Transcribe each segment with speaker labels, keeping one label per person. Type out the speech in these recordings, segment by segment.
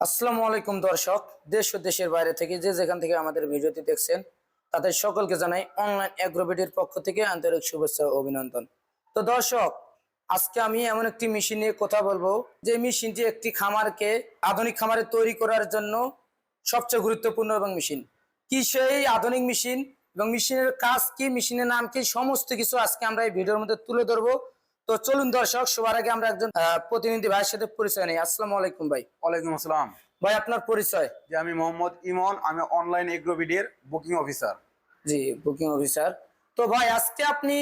Speaker 1: আসসালামু আলাইকুম দর্শক, দেশ ও দেশের বাইরে থেকে যে যেখান থেকে আমাদের ভিডিওটি দেখছেন, তাদের সকলকে জানাই অনলাইন অ্যাগ্রোবিটির পক্ষ থেকে আন্তরিক শুভেচ্ছা ও অভিনন্দন। তো দর্শক, আজকে আমি এমন একটি মেশিন নিয়ে কথা বলব, যে মেশিনটি একটি খামারকে আধুনিক খামারে তৈরি করার জন্য সবচেয়ে গুরুত্বপূর্ণ এবং মেশিন কি সেই আধুনিক মেশিন এবং মেশিনের কাজ কি মেশিনের নাম কি, সমস্ত কিছু আজকে আমরা এই ভিডিওর মধ্যে তুলে ধরবো। তো চলুন দর্শক সবার আগে আমরা একজন প্রতিনিধি ভাইয়ের সাথে পরিচয় নেই। আসসালামু আলাইকুম ভাই।
Speaker 2: ওয়ালাইকুম আসসালাম।
Speaker 1: ভাই আপনার পরিচয়?
Speaker 2: যে আমি মোহাম্মদ ইমন আমি online এগ্রোবিডির booking officer
Speaker 1: ji booking officer তো ভাই আজকে আপনি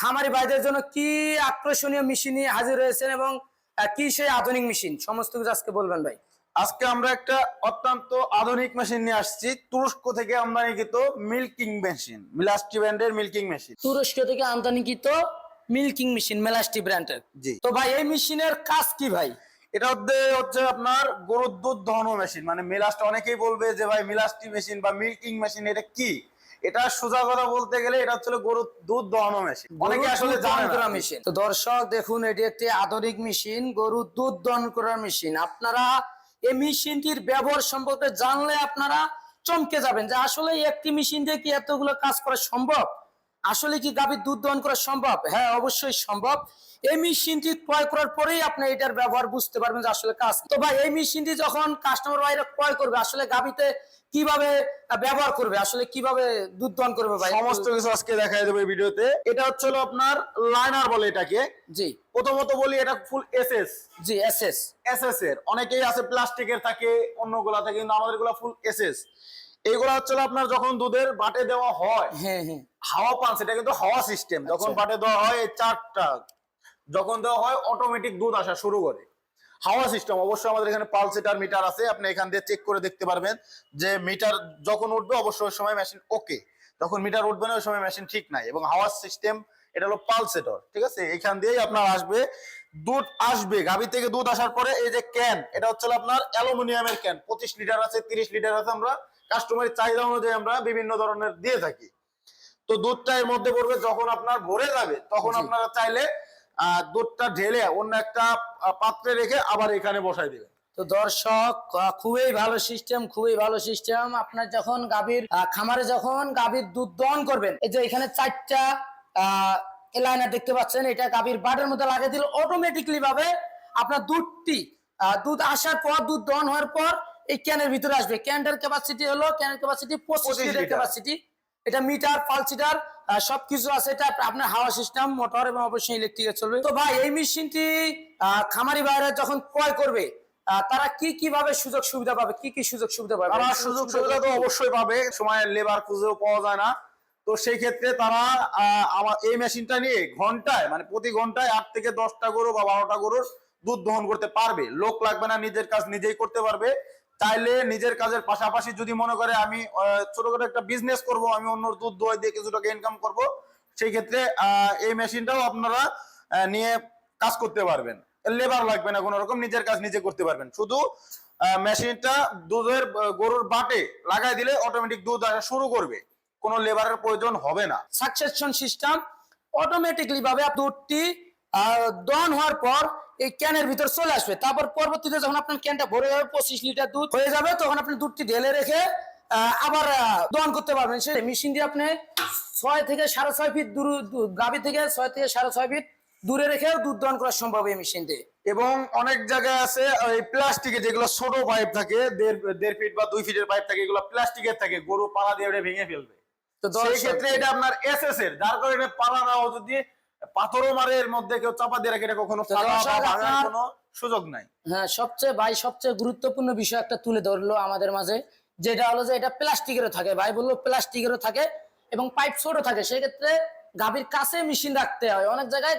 Speaker 1: খামারি ভাইদের জন্য কি আকর্ষণীয় মেশিন নিয়ে হাজির হয়েছেন এবং কি সেই আধুনিক মেশিন সমস্ত কিছু আজকে বলবেন ভাই।
Speaker 2: আজকে আমরা একটা অত্যন্ত আধুনিক মেশিন নিয়ে আসছি। তুরস্ক থেকে আমদানিকৃত মিল্কিং মেশিন মিলাস্টি ব্র্যান্ডের মিল্কিং মেশিন
Speaker 1: তুরস্ক থেকে আমদানিকৃত মিল্কিং মেশিন মেলাস্টি ব্র্যান্ডের।
Speaker 2: জি।
Speaker 1: তো ভাই এই মেশিনের কাজ কি ভাই?
Speaker 2: এটা হচ্ছে আপনার গরুর দুধ দহন মেশিন। মানে মিলাস্ট অনেকেই বলবে যে ভাই মিলাস্টি মেশিন বা মিল্কিং মেশিন এটা কি? এটা সোজা কথা বলতে গেলে এটা হচ্ছে গরুর দুধ দহন মেশিন। অনেকে আসলে না।
Speaker 1: মেশিন। তো দর্শক দেখুন এটি একটি আধুনিক মেশিন গরু দুধ দহন করার মেশিন। আপনারা এই মেশিনটির ব্যবহার সম্পর্কে জানলে আপনারা চমকে যাবেন যে আসলে একটি মেশিন দিয়ে কি এতগুলো কাজ করা সম্ভব? আসলে কি গাভীর দুধ দহন করা সম্ভব? হ্যাঁ অবশ্যই সম্ভব। এই মেশিনটি ক্রয় করার পরেই আপনি এটার ব্যবহার বুঝতে পারবেন যে আসলে কাজ তো ভাই এই মেশিনটি যখন কাস্টমার ভাইরা ক্রয় করবে আসলে গাভীতে কীভাবে ব্যবহার করবে? আসলে কীভাবে দুধ দহন করবে ভাই?
Speaker 2: সমস্ত কিছু আজকে দেখাই দেবো এই ভিডিওতে। এটা হচ্ছে আপনার লাইনার বলে এটাকে।
Speaker 1: জি।
Speaker 2: প্রথমত বলি এটা full SS
Speaker 1: G S S
Speaker 2: SS এর। অনেকেই আছে প্লাস্টিকের থাকে অন্যগুলা থাকে কিন্তু আমাদেরগুলা ফুল এসএস এইগুলা হচ্ছে আপনার যখন দুধের বাটে দেওয়া হয়
Speaker 1: হ্যাঁ হ্যাঁ।
Speaker 2: হাওয়া পান সেটা কিন্তু হাওয়া সিস্টেম যখন
Speaker 1: আচ্ছা।
Speaker 2: বাটে দেওয়া হয় এই চারটা যখন দেওয়া হয় অটোমেটিক দুধ আসা শুরু করে। হাওয়া সিস্টেম অবশ্যই আমাদের এখানে পালসেটার মিটার আছে আপনি এখান দিয়ে চেক করে দেখতে পারবেন যে মিটার যখন উঠবে অবশ্যই ওই সময় মেশিন ওকে যখন মিটার উঠবে না ওই সময় মেশিন ঠিক নাই। এবং হাওয়া সিস্টেম এটা হলো পালসেটর ঠিক আছে? এখান দিয়েই আপনার আসবে দুধ আসবে গাভি থেকে দুধ আসার পরে এই যে ক্যান এটা হচ্ছে আপনার অ্যালুমিনিয়ামের ক্যান পঁচিশ লিটার আছে তিরিশ লিটার আছে আমরা কাস্টমারের চাহিদা অনুযায়ী আমরা বিভিন্ন ধরনের দিয়ে থাকি। তো দুধটা এর মধ্যে পড়বে যখন আপনার ভরে যাবে তখন। আপনারা চাইলে আহ, দুধটা ঢেলে অন্য একটা পাত্রে রেখে আবার এখানে বসাই দিবেন
Speaker 1: তো দর্শক খুবই ভালো সিস্টেম খুবই ভালো সিস্টেম আপনার যখন গাভীর খামারে যখন গাভীর দুধ দহন করবেন এই যে এখানে চারটা লাইনার দেখতে পাচ্ছেন এটা গাভীর বাটের মধ্যে লাগিয়ে দিলে অটোমেটিকলি ভাবে আপনার দুধটি দুধ আসার পর দুধ দহন হওয়ার পর এই ক্যানের ভিতরে আসবে ক্যানটার ক্যাপাসিটি হলো ক্যানের ক্যাপাসিটি পঁচিশ
Speaker 2: 25
Speaker 1: লিটার
Speaker 2: লিটার।
Speaker 1: ক্যাপাসিটি এটা মিটার পালসিটার সবকিছু আছে। এটা আপনার হাওয়া সিস্টেম মোটর এবং অবশ্যই ইলেকট্রিকে চলবে তো ভাই এই মেশিনটি খামারি বাইরে যখন ক্রয় করবে তারা কি কীভাবে সুযোগ সুবিধা পাবে? কি কি সুযোগ সুবিধা পাবে?
Speaker 2: তারা সুযোগ সুবিধা তো অবশ্যই পাবে। সময় লেবার খুঁজেও পাওয়া যায় না। তো সেই ক্ষেত্রে তারা আহ, আমার এই মেশিনটা নিয়ে ঘন্টায় মানে প্রতি ঘন্টায় আট থেকে দশটা গরু বা বারোটা গরুর দুধ দহন করতে পারবে। লোক লাগবে না নিজের কাজ নিজেই করতে পারবে। চাইলে নিজের কাজের পাশাপাশি যদি মনে করে আমি ছোটখাটো একটা বিজনেস করব, আমি অন্যর দুধ দোয়াই দিয়ে কিছু টাকা ইনকাম করব, সেই ক্ষেত্রে এই মেশিনটাও আপনারা নিয়ে কাজ করতে পারবেন। লেবার লাগবে না কোনো রকম নিজের কাজ নিজে করতে পারবেন। শুধু মেশিনটা দুধের গরুর বাটে লাগাই দিলে অটোমেটিক দুধ আসা শুরু করবে। কোনো লেবারের প্রয়োজন হবে না।
Speaker 1: সাকসেশন সিস্টেম অটোমেটিকলি ভাবে দুধটি দহন হওয়ার পর এই ক্যানের ভিতর চলে আসবে। তারপর পরবর্তীতে যখন আপনার ক্যানটা ভরে যাবে পঁচিশ লিটার দুধ হয়ে যাবে তখন আপনি দুধটি ঢেলে রেখে আবার দহন করতে পারবেন। সেই মেশিন দিয়ে আপনি ছয় থেকে সাড়ে ছয় ফিট দূর গাভী থেকে ছয় থেকে সাড়ে ছয় ফিট দূরে রেখে দুধ দহন করা সম্ভব এই মেশিন দিয়ে।
Speaker 2: এবং অনেক জায়গায় আছে ওই প্লাস্টিকের যেগুলো ছোট পাইপ থাকে দেড় ফিট বা দুই ফিটের পাইপ থাকে এগুলো প্লাস্টিকের থাকে গরু পালা দিয়ে ভেঙে ফেলবে।
Speaker 1: তো
Speaker 2: সেই ক্ষেত্রে এটা আপনার এস এস এর যার কারণে পালা নাও যদি পাথরও মারে এর মধ্যে কেউ চাপা দিয়ে রাখে এটা কখনো কোনো সুযোগ নাই।
Speaker 1: হ্যাঁ সবচেয়ে ভাই সবচেয়ে গুরুত্বপূর্ণ বিষয় একটা তুলে ধরলো আমাদের মাঝে যেটা হলো যে এটা প্লাস্টিকেরও থাকে। ভাই বলল প্লাস্টিকেরও থাকে এবং পাইপ ছোট থাকে। সেক্ষেত্রে গাভীর কাছে মেশিন রাখতে হয়। অনেক জায়গায়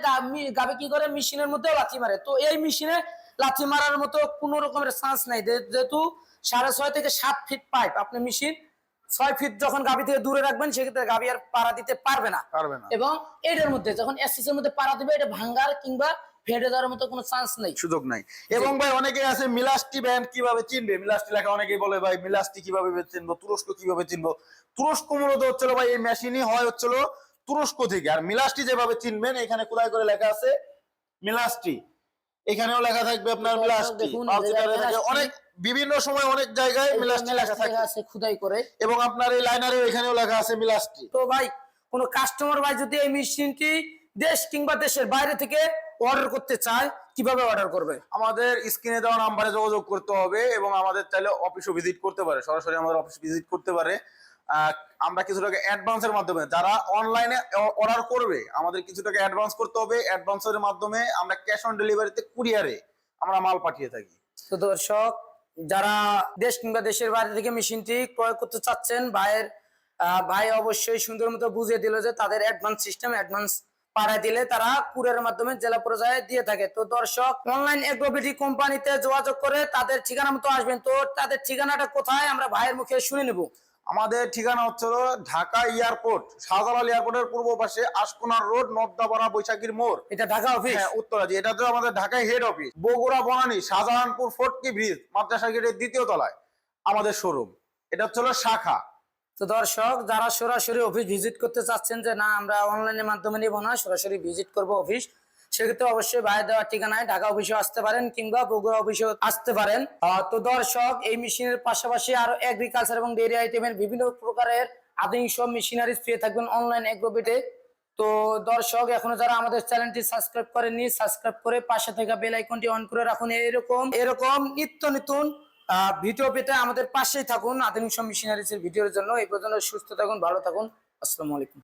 Speaker 1: গাভী কি করে? মেশিনের মধ্যেও লাথি মারে। তো এই মেশিনে লাথি মারার মতো কোনো রকমের চান্স নাই। যেহেতু সাড়ে ছয় থেকে সাত ফিট পাইপ আপনি মেশিন ছয় ফিট যখন গাভী থেকে দূরে রাখবেন সেক্ষেত্রে গাভী আর পাড়া দিতে পারবে না।
Speaker 2: পারবে না।
Speaker 1: এবং এটার মধ্যে যখন এসএস এর মধ্যে পাড়া দিবে এটা ভাঙ্গার কিংবা ফেটে যাওয়ার মতো কোনো চান্স নেই।
Speaker 2: সুযোগ নাই। এবং ভাই অনেকে আছে মিলাস্টি ব্যান্ড কীভাবে চিনবে? মিলাস্টি লেখা অনেকেই বলে ভাই মিলাস্টি কীভাবে চিনবো? তুরস্ক কীভাবে চিনবো? তুরস্ক মূলত হচ্ছিল ভাই এই মেশিনই হয় হচ্ছিল তুরস্ক থেকে। আর মিলাস্টি যেভাবে চিনবেন এখানে কোথায় করে লেখা আছে? মিলাস্টি। এখানেও লেখা থাকবে আপনার লিটারে
Speaker 1: জায়গায়
Speaker 2: থাকে। অনেক বিভিন্ন সময় অনেক জায়গায় মিলাস্টি লেখা থাকে।
Speaker 1: আছে খুদাই করে।
Speaker 2: এবং আপনার এই লাইনারেও এখানেও লেখা আছে মিলাস্টি
Speaker 1: তো ভাই কোনো কাস্টমার ভাই যদি এই মেশিনটি দেশ কিংবা দেশের বাইরে থেকে অর্ডার করতে চায় কীভাবে অর্ডার করবে?
Speaker 2: আমাদের স্ক্রিনে দেওয়া নাম্বারে যোগাযোগ করতে হবে এবং আমাদের চাইলে অফিসও ভিজিট করতে পারে। সরাসরি আমাদের অফিস ভিজিট করতে পারে। আমরা কিছু টাকা অ্যাডভান্সের মাধ্যমে, যারা অনলাইনে অর্ডার করবে, আমাদের কিছু টাকা অ্যাডভান্স করতে হবে। অ্যাডভান্সের মাধ্যমে আমরা ক্যাশ অন ডেলিভারিতে কুরিয়ারে আমরা মাল পাঠিয়ে থাকি।
Speaker 1: তো দর্শক, যারা দেশ কিংবা দেশের বাইরে থেকে মেশিনটি ক্রয় করতে চাচ্ছেন, ভাইয়ের ভাই অবশ্যই সুন্দর মতো বুঝিয়ে দিল যে তাদের অ্যাডভান্স সিস্টেম অ্যাডভান্স পাঠায় দিলে তারা কুরিয়ারের মাধ্যমে জেলা পর্যায়ে দিয়ে থাকে। তো দর্শক অনলাইন এগ্রোবিটি কোম্পানিতে যোগাযোগ করে তাদের ঠিকানা মতো আসবেন। তো তাদের ঠিকানাটা কোথায়? আমরা ভাইয়ের মুখে শুনে নেব।
Speaker 2: আমাদের ঠিকানা হচ্ছে ঢাকা এয়ারপোর্ট শাহজালাল এয়ারপোর্টের পূর্ব পাশে আশকোনার রোড নবদাপাড়া বৈশাখীর মোড়।
Speaker 1: এটা ঢাকা অফিস
Speaker 2: হ্যাঁ উত্তরাজি এটা তো আমাদের ঢাকায় হেড অফিস বগুড়া বনানী শাহজাহানপুর ফোর্টকি ব্রিজ মাদ্রাসা গেটের দ্বিতীয় তলায় আমাদের শোরুম এটা হচ্ছে শাখা।
Speaker 1: তো দর্শক যারা সরাসরি অফিস ভিজিট করতে চাচ্ছেন যে না আমরা অনলাইনের মাধ্যমে নিব না সরাসরি ভিজিট করব অফিস সেক্ষেত্রে অবশ্যই বাইরে দেওয়ার ঠিকানায় ঢাকা অফিসে আসতে পারেন কিংবা বগুড়া অফিসে আসতে পারেন। তো দর্শক, এই মেশিনের পাশাপাশি আরও এগ্রিকালচার এবং ডেয়ারি আইটেমের বিভিন্ন প্রকারের আধুনিক সব মেশিনারি পেয়ে থাকবেন অনলাইন এগ্রোবিটে তো দর্শক, এখনও যারা আমাদের চ্যানেলটি সাবস্ক্রাইব করেননি সাবস্ক্রাইব করে পাশে থাকা বেল আইকনটি অন করে রাখুন। এরকম এরকম নিত্য নতুন ভিডিও পেতে আমাদের পাশেই থাকুন আধুনিক সব মেশিনারিজের ভিডিওর জন্য। এই পর্যন্ত সুস্থ থাকুন, ভালো থাকুন। আসসালামু আলাইকুম।